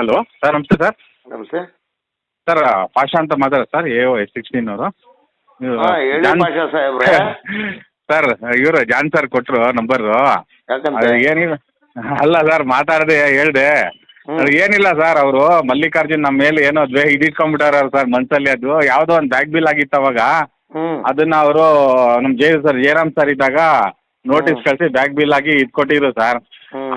Hello sir ನಮಸ್ತೆ sir. ನಮಸ್ತೆ. Sir Pasha ಅಂತ ಮಾತಾಡೋದು sir A O S sixteen ಅವರು. ಹಾ ಹೇಳಿ ಪಾಷಾ ಸಾಹೇಬ್ರೆ. ಸರ್ ಇವರು ಜಾನ್ ಸರ್ ಕೊಟ್ಟರು ನಂಬರು. ಯಾಕಂತ? ಏನಿಲ್ಲ ಅಲ್ಲ ಸರ್ ಮಾತಾಡದೆ ಹೇಳ್ದೆ. ಹ್ಮ್. ಅದು ಏನಿಲ್ಲ ಸರ್ ಅವರು ಮಲ್ಲಿಕಾರ್ಜುನ್ ನಮ್ಮ ಮೇಲೆ ಏನೋ ದ್ವೇ ಇದಿಟ್ಕೊಂಡ್ಬಿಟ್ಟಾರ ಸರ್ ಮನ್ಸಲ್ಲಿ ಅದು. ಯಾವುದೋ ಒಂದು ಬ್ಯಾಗ್ ಬಿಲ್ ಆಗಿತ್ತು ಅವಾಗ. ಹ್ಮ್. ಅದನ್ನ ಅವರು ನಮ್ಮ ಜೈ ಸರ್ ಜಯರಾಮ್ ಸರ್ ಇದ್ದಾಗ ನೋಟಿಸ್. ಕಳಿಸಿ ಬ್ಯಾಗ್ ಬಿಲ್ ಆಗಿ ಇದು ಕೊಟ್ಟಿದ್ರು ಸರ್.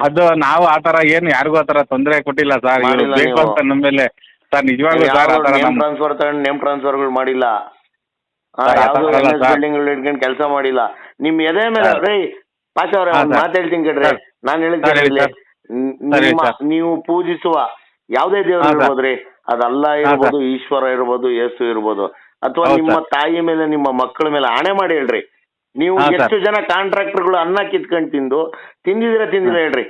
ಅದು ನಾವು ಆ ಥರ ಏನು ಯಾರಿಗೂ ಆತರ ಥರ ತೊಂದರೆ ಕೊಟ್ಟಿಲ್ಲ ಸರ್ ಇವರು ಮಾಡಿಲ್ಲ ಬೇಕು ನೀವು. ಅಂತ ನಮ್ಮ ಮೇಲೆ ಸರ್ ನಿಜವಾಗ್ಲೂ ಸರ್ ಟ್ರಾನ್ಸ್ಫರ್ ಥರ ನೇಮ್ ನಮ್ಮ ಟ್ರಾನ್ಸ್ಫರ್ ತಗೊಂಡು ನೇಮ್ ಟ್ರಾನ್ಸ್ಫರ್ಗಳು ಮಾಡಿಲ್ಲ ಸರ್, ಆ ಯಾವ್ದು ಥರ ಅಲ್ಲ ಸರ್. ಬಿಲ್ಡಿಂಗ್ ಇಟ್ಕೊಂಡು ಕೆಲಸ ಮಾಡಿಲ್ಲ ನಿಮ್ ಎದೆ ಮೇಲೆ ಸರ್. ರೀ ಪಾಷಾ ಅವ್ರೆ ಹಾ, ಸರ್. ಹೇಳ್ತೀನಿ ಕೇಳ್ರಿ ಸರ್. ನಾನು ಸರ್, ಹೇಳ್ತೀನಿ ಹೇಳಿ ಇಲ್ಲಿ. ಸರ್. ನ್- ಸರ್, ನಿಮ್ಮ ಸರ್. ನೀವು ಪೂಜಿಸುವ ಯಾವುದೇ ದೇವರು ಹಾ, ಸರ್. ಇರ್ಬೋದ್ರಿ ಅದು ಅಲ್ಲ ಇರ್ಬೋದು ಈಶ್ವರ ಇರ್ಬೋದು ಯೇಸು ಇರ್ಬೋದು ಅಥವಾ ಹೌದು, ನಿಮ್ಮ ಸರ್. ತಾಯಿ ಮೇಲೆ ನಿಮ್ಮ ಮಕ್ಕಳ ಮೇಲೆ ಆಣೆ ಮಾಡಿ ಹೇಳ್ರಿ ನೀವು ಹಾ, ಎಷ್ಟು ಜನ ಕಾಂಟ್ರಾಕ್ಟರ್ಗಳು ಅನ್ನ ಕಿತ್ಕೊಂಡ್ ತಿಂದು ತಿಂದಿದ್ರೆ ತಿಂದಿಲ್ಲ ಹೇಳ್ರಿ.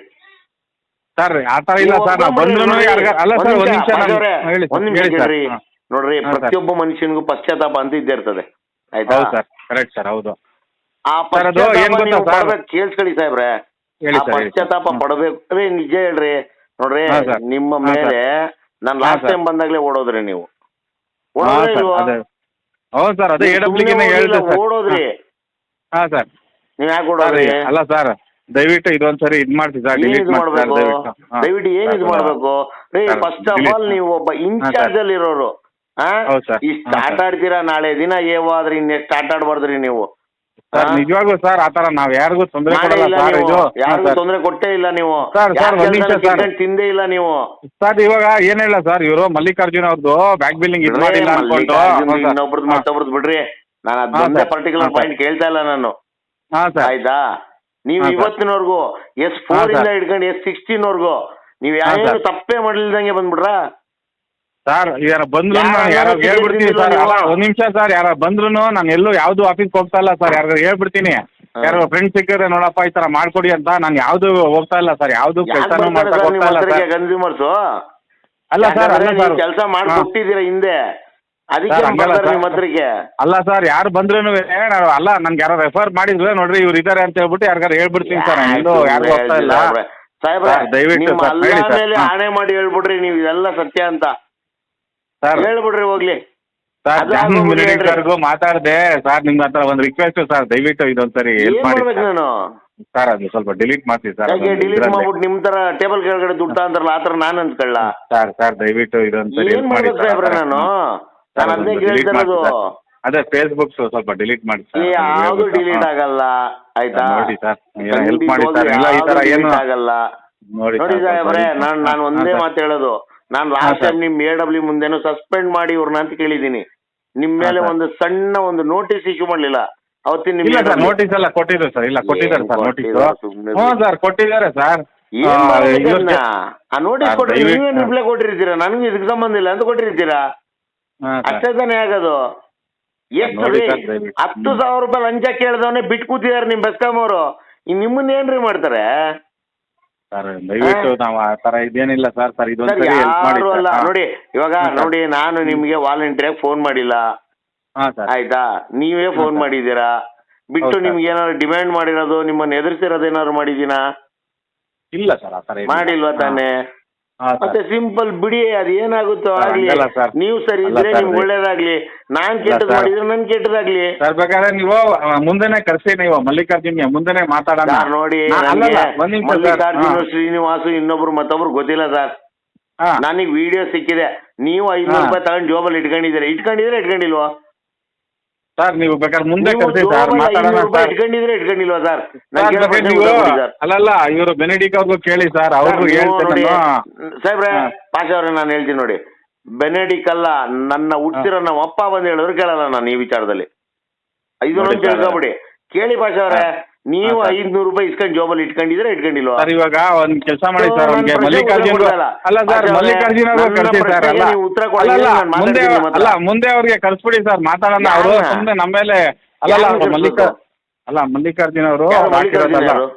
ಸರ್ ಆ ಇಲ್ಲ ಸರ್ ನಾವು ಒಬ್ಬೊಬ್ರು ಬಂದ್ರು ಅಲ್ಲ ಸರ್ ಒಂದು ನಿಮಿಷ, ನಿಮಿಷ ನಾನು- ಪಾಂಡವ್ರೆ, ಹೇಳಿ ಒಂದ್ ನಿಮಿಷ ಸರ್. ಕೇಳ್ರಿ ನೋಡ್ರಿ ಹಾ. ಪ್ರತಿಯೊಬ್ಬ ಮನುಷ್ಯನಿಗೂ ಪಶ್ಚಾತ್ತಾಪ ಅಂತ ಇದ್ದೇ ಇರ್ತದೆ. ಆಯ್ತಾ? ಹೌದು ಸರ್ ಕರೆಕ್ಟ್ ಸರ್ ಹೌದು. ಆ ಅದು ಪಶ್ಚಾತ್ತಾಪ ಏನ್ ಗೊತ್ತಾ ನೀವು ಸರ್? ಪಡ್ಬೇಕು ಕೇಳಿಸ್ಕೊಳ್ಳಿ ಸಾಹೇಬ್ರೆ. ಹೇಳಿ ಆ ಸರ್, ಹೇಳಿ ಸರ್. ಪಶ್ಚಾತ್ತಾಪ. ಪಡಬೇಕು ಅದೇ ನಿಜ ಹೇಳ್ರಿ. ನೋಡ್ರಿ ಹಾ. ನಿಮ್ಮ ಹಾ. ಮೇಲೆ ನಾನ್ ಹಾ, ಲಾಸ್ಟ್. ಟೈಮ್ ಬಂದಾಗ್ಲೇ ಓಡೋದ್ರಿ ನೀವು. ಹಾಂ ಓಡೋದ್ರಿ ಸರ್ ಅದೇ. ಹೌದು ಸರ್ ಅದೇ ನೀವು ಎ ಡಬ್ಲ್ಯೂಗೆ ಸುಮ್ನೆ ಹೇಳಿದೆ ಓಡಿಲ್ಲ, ಸರ್. ಓಡೋದ್ರಿ. ಹಾಂ ಸರ್. ನೀವ್ ಯಾಕೆ ಸರ್ ಓಡೋದ್ರಿ ಅಲ್ಲ ಸರ್. ದಯವಿಟ್ಟು ಇದೊಂದ್ಸರಿ ಇದು ಮಾಡ್ತೀವಿ ಸರ್ ಏನ್ ಡಿಲೀಟ್ ಇದು ಮಾಡಿ ಸರ್ ಮಾಡ್ಬೇಕು? ದಯವಿಟ್ಟು. ಹಾಂ. ದಯವಿಟ್ಟು ಏನ್ ಇದು ಮಾಡಬೇಕು? ರೀ sir, first of delete. All ನೀವು ಒಬ್ಬ ಇನ್ಚಾರ್ಜ್ ಅಲ್ಲಿ ಇರೋರು ಆ ಹೌದು ಸರ್. ಇಷ್ಟ ಹಾಂ, ಆಟ ಸರ್. ಆಡ್ತೀರಾ ನಾಳೆ? ದಿನ ಏವಾದ್ರಿ ಇನ್ನೆಷ್ಟು ಆಟ ಆಡ್ಬಾರ್ದ್ರಿ ನೀವು? ಸರ್ ಆ? ನಿಜವಾಗ್ಲೂ ಸರ್ ಆತರ ಥರ ನಾವು ಯಾರಿಗೂ ತೊಂದ್ರೆ ಮಾಡೇ ಕೊಡಲ್ಲ ಇಲ್ಲ ಸರ್ ನೀವು. ಇದು. ಯಾರಿಗೂ ತೊಂದ್ರೆ ಸರ್. ತೊಂದರೆ ಕೊಟ್ಟೇ ಇಲ್ಲ ನೀವು. ಸರ್, ಸರ್, ಯಾರ್ ಒಂದ್ ನಿಮಿಷ ಕೆಲ್ಸನ ಸರ್. ಕಿತ್ಕೊಂಡ್ ತಿಂದೇ ಇಲ್ಲ ನೀವು. ಸರ್ ಇವಾಗ ಏನಿಲ್ಲ ಸರ್ ಇವರು ಮಲ್ಲಿಕಾರ್ಜುನ್ ಅವ್ರದ್ದು ಬ್ಯಾಕ್ ಬಿಲ್ಲಿಂಗ್ ಇದು ಮಾಡಿಲ್ಲ ಅನ್ಕೊಂಡು. ಮಲ್ಲಿಕಾರ್ಜುನ್ ಇನ್ನೊಬ್ರದ್ದು ಮತ್ತೊಬ್ರದ್ದು ಬಿಡ್ರಿ. ನಾನು ಅದೊಂದೇ ಪರ್ಟಿಕ್ಯುಲರ್ ಪಾಯಿಂಟ್ ಕೇಳ್ತಾ ಇಲ್ಲ ನಾನು. ಹಾ ಸರ್. ಆಯ್ತಾ? ನೀವು ಹಾ. ಇವತ್ತಿನವರೆಗೂ ಎಸ್ ಹಾ, ಫೋರ್ ಇಂದ. ಹಿಡ್ಕೊಂಡು ಎಸ್ ಸಿಕ್ಸ್ಟೀನ್ ವರ್ಗೂ ನೀವು ಹಾ, ಯಾರು ಸರ್. ತಪ್ಪೇ ಮಾಡ್ಲಿಲ್ದಂಗೆ ಬಂದ್ಬಿಡ್ರಾ ಸರ್ ಯಾರ ಬಂದ್ರು ಯಾರೋ ಹೇಳ್ಬಿಡ್ತೀನಿ ಸರ್? ಅಲ್ಲ ಒಂದ್ ನಿಮಿಷ ಸರ್ ಯಾರ ಬಂದ್ರು ನಾನು ಎಲ್ಲೂ ಯಾವ್ದು ಆಫೀಸ್ ಹೋಗ್ತಾ ಇಲ್ಲ ಸರ್. ಯಾರು ಹೇಳ್ಬಿಡ್ತೀನಿ. ಯಾರು ಫ್ರೆಂಡ್ ಸಿಕ್ಕಿದ್ರೆ ನೋಡಪ್ಪ ಈ ತರ ಮಾಡ್ಕೊಡಿ ಅಂತ ನಾನು ಯಾವ್ದು ಹೋಗ್ತಾ ಇಲ್ಲ ಸರ್. ಯಾವ್ದು ಕೆಲಸನೂ ಮಾಡ್ತಾ ಹೋಗ್ತಾ ಇಲ್ಲ ಹತ್ರಕ್ಕೆ ಸರ್. ಕನ್ಸ್ಯೂಮರ್ಸು ಅಲ್ಲ ಸರ್ ಅಲ್ಲ ಸರ್. ಕೆಲಸ ಮಾಡಿ. ಕೊಟ್ಟಿದ್ದೀರಾ ಹಿಂದೆ. ಅದಕ್ಕೆ. ನಿಮ್ಮ ಹತ್ರಕ್ಕೆ. ಅಲ್ಲ ಸರ್ ಯಾರು ಬಂದ್ರು ಅಲ್ಲ ನನ್ಗೆ ಯಾರೋ ರೆಫರ್ ಮಾಡಿದ್ರೆ ನೋಡ್ರಿ ಇವ್ರು ಇದಾರೆ ಅಂತ ಹೇಳ್ಬಿಟ್ಟು ಯಾರಿಗಾರು ಹೇಳ್ಬಿಡ್ತೀನಿ ಸರ್ ನಾನು ಎಲ್ಲೂ ಯಾರಿಗೂ ಹೋಗ್ತಾ ಇಲ್ಲ. ಸಾಹೇಬ್ರೆ ದಯವಿಟ್ಟು ನಿಮ್ಮ ಸರ್, ಅಲ್ಲ ಹೇಳಿ ಮೇಲೆ ಹಾ. ಆಣೆ ಮಾಡಿ ಹೇಳ್ಬಿಡ್ರಿ ನೀವು ಇದೆಲ್ಲ ಸತ್ಯ ಅಂತ. ಸರ್. ಹೇಳ್ಬಿಡ್ರಿ ಹೋಗ್ಲಿ. ಸರ್ ಹೇಳ್ರಿ. ಸರ್ಗೂ ಮಾತಾಡಿದೆ. ಸರ್ ನಿಮ್ ಹತ್ರ ಒಂದು ರಿಕ್ವೆಸ್ಟ್ ಸರ್ ದಯವಿಟ್ಟು ಇದೊಂದ್ಸರಿ ಏನ್ ಹೆಲ್ಪ್ ಮಾಡಿ ಮಾಡ್ಬೇಕು. ನಾನು? ಸರ್ ಅದು ಸ್ವಲ್ಪ ಡಿಲೀಟ್ ಮಾಡ್ತೀವಿ ಸರ್ ಯಾಕೆ ಡಿಲೀಟ್ ಮಾಡ್ಬಿಟ್ಟು ನಿಮ್ ತರ ಟೇಬಲ್ ಕೆಳಗಡೆ ದುಡ್ಡು ಅಂತಾರಲ್ಲ ಆತರ ನಾನು ಅನ್ಕೊಳ್ಳ ಸರ್ ಸರ್ ದಯವಿಟ್ಟು ಇದೊಂದ್ಸರಿ ಏನ್ help ಮಾಡಿ ಮಾಡ್ಬೇಕು ಸರ್. ನಾನು? ನಾನು ಅದನ್ನೇ delete ಕೇಳ್ತಾ ಮಾಡಿ ಇರೋದು. ಸರ್. ಅದೇ ಫೇಸ್ಬುಕ್ ಸ್ವಲ್ಪ ಡಿಲೀಟ್ ಮಾಡಿ ಸರ್. ಯಾವ್ದು ಡಿಲೀಟ್ ಆಗಲ್ಲ ಆಯ್ತಾ? ನೋಡಿ ಸರ್. ಹೆಲ್ಪ್ ಮಾಡಿ ಸರ್. ಇಲ್ಲ ಈ ತರ ಏನು ಆಗಲ್ಲ. ನೋಡಿ ನೋಡಿ ಸರ್, ಸಾಹೇಬ್ರೆ ನಾನ್ ನಾನು ಒಂದೇ. ಮಾತು ಹೇಳೋದು. ನಾನು ಲಾಸ್ಟ್ ಟೈಮ್ ನಿಮ್ಮ ಎ ಡಬ್ಲ್ಯೂ ಮುಂದೆನೂ ಸಸ್ಪೆಂಡ್ ಮಾಡಿ ಇವ್ರನ್ನ ಅಂತ ಕೇಳಿದೀನಿ ನಿಮ್ಮ ಮೇಲೆ. ಒಂದು ಸಣ್ಣ ಒಂದು ನೋಟಿಸ್ ಇಶ್ಯೂ ಮಾಡ್ಲಿಲ್ಲ. ಅವತ್ತಿನ ಇಲ್ಲ ಸರ್ ನೋಟಿಸ್ ಎಲ್ಲ ಕೊಟ್ಟಿದ್ರು ಸರ್. ಇಲ್ಲ ಕೊಟ್ಟಿದ್ದಾರೆ ಸರ್ ನೋಟಿಸ್ ಹ್ಞೂ ಸರ್ ಕೊಟ್ಟಿದ್ದಾರೆ ಸರ್. ಆ, ನೋಟಿಸ್ ಸರ್, ನೀವೇನು ರಿಪ್ಲೈ ಕೊಟ್ಟಿರ್ತೀರಾ? ನನಗೆ ಇದಕ್ಕೆ ಸಂಬಂಧ ಇಲ್ಲ. ಅಂತ ಕೊಟ್ಟಿರ್ತೀರಾ? ಹಾ, ಸರ್. ಅಷ್ಟೇ ತಾನೇ ಆಗೋದು ಎಷ್ಟು ನೋಡಿ ಸರ್, ದಯವಿಟ್ಟು. ಹತ್ತು ಸಾವಿರ ರೂಪಾಯಿ ಲಂಚ ಕೇಳ್ದವನೇ ಬಿಟ್ಟು ಕೂತಿದಾರೆ ನಿಮ್ ಬೆಸ್ಕಾಂ ಅವರು ನಿಮ್ಮನ್ನ ಏನ್ರಿ ಮಾಡ್ತಾರೆ ಸರ್ ದಯವಿಟ್ಟು ನಾವು ಆ ತರ ಇದೇನಿಲ್ಲ ಸರ್ ಸರ್ ಸರ್ ಇದೊಂದ್ಸರಿ ಹೆಲ್ಪ್ ಮಾಡಿ ಯಾರು ಅಲ್ಲ ಸರ್ ನೋಡಿ ಇವಾಗ ಹಾ, ಸರ್. ನೋಡಿ ನಾನು ನಿಮ್ಗೆ ವಾಲಂಟಿಯರ್ ಫೋನ್ ಮಾಡಿಲ್ಲ ಹಾ ಸರ್ ಆಯ್ತಾ ನೀವೇ ಫೋನ್ ಸರ್. ಮಾಡಿದ್ದೀರಾ ಬಿಟ್ಟು ಹೌದು ಸರ್. ನಿಮ್ಗೆ ಏನಾದ್ರು ಡಿಮ್ಯಾಂಡ್ ಮಾಡಿರೋದು ನಿಮ್ಮನ್ನ ಎದುರಿಸಿರೋದು ಏನಾದ್ರು ಮಾಡಿದೀನಾ ಇಲ್ಲ ಸರ್ ಆ ತರ ಏನಿಲ್ಲ. ಮಾಡಿಲ್ವಾ ತಾನೇ. ಮತ್ತೆ ಸಿಂಪಲ್ ಬಿಡಿ ಅದು ಏನಾಗುತ್ತೋ ಆಗ್ಲಿ ಹಂಗಲ್ಲ. ನೀವು ಸರಿ ಅಲ್ಲ ಇದ್ರೆ ನಿಮ್ಗೆ ಒಳ್ಳೇದಾಗ್ಲಿ ನಾನ್ ಕೆಟ್ಟದ್. ಮಾಡಿದ್ರೆ ನನ್ ಕೆಟ್ಟದಾಗ್ಲಿ ಸರ್ ಬೇಕಾದ್ರೆ ನೀವು ಆ, ಮುಂದೆನೆ ಕರ್ಸಿ ನೀವು ಮಲ್ಲಿಕಾರ್ಜುನ್ಗೆ ಮುಂದೆನೆ ಮಾತಾಡೋಣ ಸರ್ ನೋಡಿ ನಾ- ನನ್ಗೆ ಅಲ್ಲಲ್ಲ, ಒಂದ್ ನಿಮಿಷ ಸರ್. ಮಲ್ಲಿಕಾರ್ಜುನ ಹಾ. ಶ್ರೀನಿವಾಸು ಇನ್ನೊಬ್ರು ಮತ್ತೊಬ್ರು ಗೊತ್ತಿಲ್ಲ ಸರ್ ಹಾ. ನನಗೆ ವಿಡಿಯೋ ಸಿಕ್ಕಿದೆ ನೀವು ಐದ್ನೂರು ಹಾ. ರೂಪಾಯಿ ತಗೊಂಡ್ ಜೋಬಲ್ಲಿ ಇಟ್ಕೊಂಡಿದ್ದೀರಾ ಇಟ್ಕೊಂಡಿದ್ರೆ ಇಟ್ಕೊಂಡಿಲ್ವಾ ಸರ್ ನೀವು ಬೇಕಾದ್ರೆ ಮುಂದೆ ನೀವು ಸರ್ ಮಾತಾಡೋಣ ಸರ್ ಇಟ್ಕೊಂಡಿದ್ರೆ ಇಟ್ಕೊಂಡಿಲ್ವಾ ಸರ್ ಸರ್, ಬೇಕಾದ್ರೆ ನೀವು ಅಲ್ಲಲ್ಲ ಇವರು ಬೆನೆಡಿಕ್ ಅವ್ರಿಗೂ ಕೇಳಿ ಸರ್ ಅವ್ರಿಗೂ ಹೇಳ್ತೀನಿ. ಸಾಹೇಬ್ರೆ. ಪಾಷಾ ಅವ್ರೆ ನಾನು ಹೇಳ್ತೀನಿ ನೋಡಿ. ಬೆನೆಡಿಕ್ ಅಲ್ಲ ನನ್ನ ಹುಟ್ಟಿರೋ ನಮ್ಮ ಅಪ್ಪ ಬಂದು ಹೇಳಿದ್ರು ಕೇಳಲ್ಲ ನಾನು ಈ ವಿಚಾರದಲ್ಲಿ. ಐದು ತಿಳ್ಕೊಬಿಡಿ. ಕೇಳಿ ಪಾಷಾ ಅವ್ರೆ. ನೀವು. ಐದ್ನೂರು ರೂಪಾಯಿ ಇಸ್ಕೊಂಡ್ ಜೋಬಲ್ಲಿ ಇಟ್ಕೊಂಡಿದ್ರೆ ಇಟ್ಕೊಂಡಿಲ್ವಾ ಸರ್ ಇವಾಗ ಒಂದ್ ಕೆಲಸ ಮಾಡಿ ಸರ್ ಅವ್ನಿಗೆ ಮಲ್ಲಿಕಾರ್ಜುನ್ ಅಲ್ಲ ಸರ್ ಮಲ್ಲಿಕಾರ್ಜುನ ಅವ್ರಿಗೂ ಸರ್ ಅಲ್ಲ ನೀವು ಉತ್ತರ ಅಲ್ಲ ಅಲ್ಲ ನಾನು ಮುಂದೆ ಮಾತಾಡ್ತೀನಿ ನಿಮ್ಮ ಹತ್ರ. ಅಲ್ಲ ಮುಂದೆ ಅವ್ರಿಗೆ ಕಳ್ಸ್ಬಿಡಿ ಸರ್ ಮಾತಾಡೋಣ ಅವರು ಯಾರನ್ನ? ಸುಮ್ಮನೆ ನಮ್ಮ ಮೇಲೆ ಅಲ್ಲ ಯಾರನ್ನ ಮಲ್ಲಿಕ ಕರ್ಸೋದು? ಅಲ್ಲ ಮಲ್ಲಿಕಾರ್ಜುನ್ ಅವರು ಯಾರು ಮಲ್ಲಿಕಾರ್ಜುನ ಹಾಕಿರೋದಲ್ಲ ಯಾರು?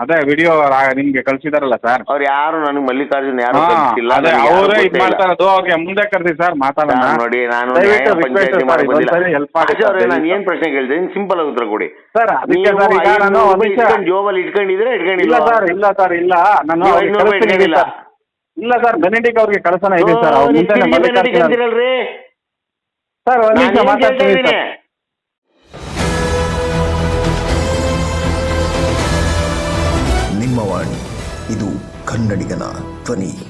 ಅದೇ ವಿಡಿಯೋ ನಿಮ್ಗೆ ಕಳ್ಸಿದಾರಲ್ಲ ಸರ್ ಅವ್ರು ಯಾರು ನನಗೆ ಮಲ್ಲಿಕಾರ್ಜುನ್ ಯಾರು ಹಾ ಕಳ್ಸಿಲ್ಲ, ಅದೇ ನನಗೆ ಯಾರು ಅವರೇ ಗೊತ್ತೇ ಇದ್ ಇಲ್ಲ. ಮಾಡ್ತಾ ಇರೋದು. ಅವ್ರಿಗೆ ಮುಂದೆ ಕರೆದಿ ಸರ್ ಮಾತಾಡೋಣ. ನೋಡಿ ನಾನು ದಯವಿಟ್ಟು ನ್ಯಾಯ request ಪಂಚಾಯತಿ ಸರ್, ಮಾಡಕ್ ಬಂದಿಲ್ಲ. ಇದೊಂದ್ಸರಿ help ಮಾಡಿ ಆಶಾ ಅವ್ರೆ, ಸರ್, ನಾನು. ಏನ್ ಪ್ರಶ್ನೆ ಕೇಳ್ತೀನಿ ಸಿಂಪಲ್ ಆಗಿ ಉತ್ತರ ಕೊಡಿ. ಸರ್ ಅದಕ್ಕೆ ಸರ್ ಈಗ ನಾನು ಐನೂರು ಒಂದ್ ರೂಪಾಯಿ ನಿಮಿಷ. ಜೋಬಲ್ಲಿ ಇಟ್ಕೊಂಡಿದ್ರೆ ಇಲ್ಲ ಇಟ್ಕೊಂಡಿಲ್ಲ. ಸರ್ ಇಲ್ಲ ಸರ್ ಇಲ್ಲ. ನಾನು ನೀವು ಅವ್ರಿಗೆ ಐನೂರು ರೂಪಾಯಿ ಕಳಿಸ್ತೀನಿ ಇಟ್ಕೊಂಡಿಲ್ಲ. ಸರ್. ಇಲ್ಲ ಸರ್ ಬೆನೆಡಿಕ್ ಅವ್ರಿಗೆ ಕಳ್ಸೋಣ ಇದೆ ಸರ್ ಅವ್ರ. ಮುಂದೆ. ಅಂತೀರಲ್ರಿ ಸರ್ ಒಂದ್ ನಿಮಿಷ ಮಾತಾಡ್ತೀನಿ ಸರ್ ಇದು ಕನ್ನಡಿಗನ ಧ್ವನಿ.